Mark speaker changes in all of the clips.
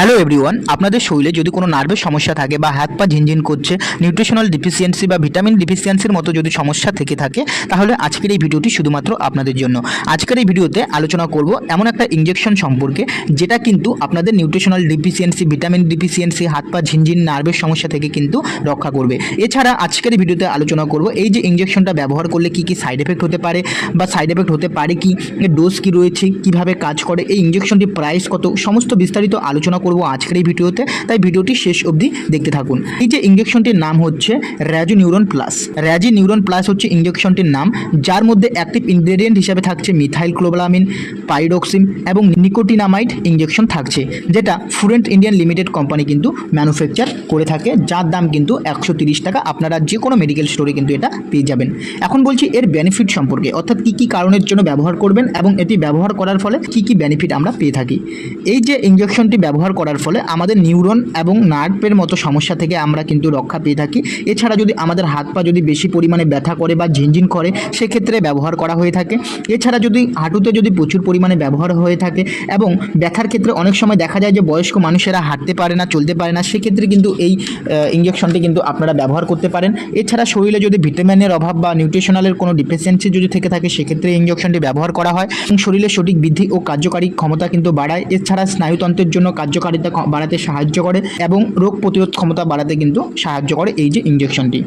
Speaker 1: Hello everyone আপনাদের শরীরে যদি কোনো নার্ভের সমস্যা থাকে বা হাত পা ঝিনঝিন করছে নিউট্রিশনাল ডিফিসিয়েন্সি বা ভিটামিন ডিফিসিয়েন্সির মতো যদি সমস্যা থেকে থাকে, তাহলে আজকের এই ভিডিওটি শুধুমাত্র আপনাদের জন্য। আজকের এই ভিডিওতে আলোচনা করব এমন একটা ইঞ্জেকশন সম্পর্কে, যেটা কিন্তু আপনাদের নিউট্রিশনাল ডিফিসিয়েন্সি ভিটামিন ডিফিসিয়েন্সি হাত পা ঝিনঝিন নার্ভের সমস্যা থেকে কিন্তু রক্ষা করবে। এছাড়া আজকের ভিডিওতে আলোচনা করব এই যে ইঞ্জেকশনটা ব্যবহার করলে কি কি সাইড এফেক্ট হতে পারে বা সাইড এফেক্ট হতে পারে কি ডোজ কি রয়েছে, কীভাবে কাজ করে, এই ইঞ্জেকশনটি প্রাইস কত, সমস্ত বিস্তারিত আলোচনা আজকের এই ভিডিওতে, তাই ভিডিওটি শেষ অবধি দেখতে থাকুন। এই যে ইঞ্জেকশনটির নাম হচ্ছে Razo neuron plus Razi neuron plus হচ্ছে ইঞ্জেকশনটির নাম, যার মধ্যে অ্যাক্টিভ ইনগ্রেডিয়েন্ট হিসাবে থাকছে মিথাইল ক্লোবলামিন পাইডক্সিম এবং নিকোটিনামাইড ইঞ্জেকশন থাকছে, যেটা ফুরেন্ট ইন্ডিয়ান লিমিটেড কোম্পানি কিন্তু ম্যানুফ্যাকচার করে থাকে, যার দাম কিন্তু একশো টাকা। আপনারা যে কোনো মেডিকেল স্টোরে কিন্তু এটা পেয়ে যাবেন। এখন বলছি এর বেনিফিট সম্পর্কে, অর্থাৎ কী কী কারণের জন্য ব্যবহার করবেন এবং এটি ব্যবহার করার ফলে কী কী বেনিফিট আমরা পেয়ে থাকি। এই যে ইঞ্জেকশনটি ব্যবহার করার ফলে আমাদের নিউরন এবং নার্ভের মতো সমস্যা থেকে আমরা কিন্তু রক্ষা পেয়ে থাকি। এছাড়া যদি আমাদের হাত পা যদি বেশি পরিমাণে ব্যথা করে বা ঝিনঝিন করে, সেক্ষেত্রে ব্যবহার করা হয়ে থাকে। এছাড়া যদি হাঁটুতে যদি প্রচুর পরিমাণে ব্যবহার হয়ে থাকে এবং ব্যথার ক্ষেত্রে অনেক সময় দেখা যায় যে বয়স্ক মানুষেরা হাঁটতে পারে না, চলতে পারে না, সেক্ষেত্রে কিন্তু এই ইঞ্জেকশনটি কিন্তু আপনারা ব্যবহার করতে পারেন। এছাড়া শরীরে যদি ভিটামিনের অভাব বা নিউট্রিশনালের কোনো ডিফিসিয়েন্সি যদি থেকে থাকে, সেক্ষেত্রে ইঞ্জেকশনটি ব্যবহার করা হয়। এবং শরীরের সঠিক বৃদ্ধি ও কার্যকারী ক্ষমতা কিন্তু বাড়ায়। এছাড়া স্নায়ুতন্ত্রের জন্য কার্যকারিতা বাড়াতে সাহায্য করে এবং রোগ প্রতিরোধ ক্ষমতা বাড়াতে কিন্তু সাহায্য করে এই যে ইঞ্জেকশনটি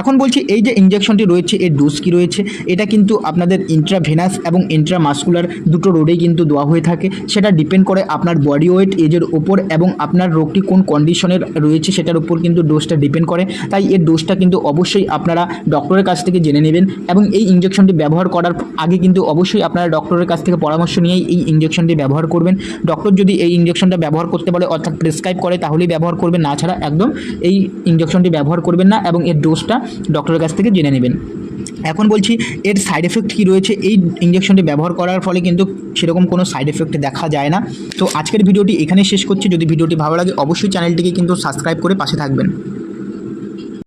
Speaker 1: এখন বলছি এই যে ইঞ্জেকশনটি রয়েছে, এর ডোজ কী রয়েছে, এটা কিন্তু আপনাদের ইন্ট্রাভেনাস এবং ইন্ট্রামাস্কুলার দুটো রোডেই কিন্তু দেওয়া হয়ে থাকে। সেটা ডিপেন্ড করে আপনার বডি ওয়েট এজের ওপর এবং আপনার রোগটি কোন কন্ডিশনের রয়েছে সেটার উপর কিন্তু ডোজটা ডিপেন্ড করে। তাই এর ডোজটা কিন্তু অবশ্যই আপনারা ডক্টরের কাছ থেকে জেনে নেবেন এবং এই ইঞ্জেকশনটি ব্যবহার করার আগে কিন্তু অবশ্যই আপনারা ডক্টরের কাছ থেকে পরামর্শ নিয়েই এই ইঞ্জেকশনটি ব্যবহার করবেন। ডক্টর যদি এই ইঞ্জেকশনটা ব্যবহার করতে বলে অর্থাৎ প্রেসক্রাইব করে তাহলেই ব্যবহার করবেন, না ছাড়া একদম এই ইঞ্জেকশনটি ব্যবহার করবেন না এবং এর ডোজটা ডক্টরের কাছ থেকে জেনে নেবেন। এখন বলছি, এর সাইড এফেক্ট কী রয়েছে? এই ইঞ্জেকশনটি ব্যবহার করার ফলে কিন্তু সেরকম কোনো সাইড এফেক্ট দেখা যায় না। তো আজকের ভিডিওটি এখানে শেষ করছি। যদি ভিডিওটি ভালো লাগে, অবশ্যই চ্যানেলটিকে কিন্তু সাবস্ক্রাইব করে পাশে থাকবেন।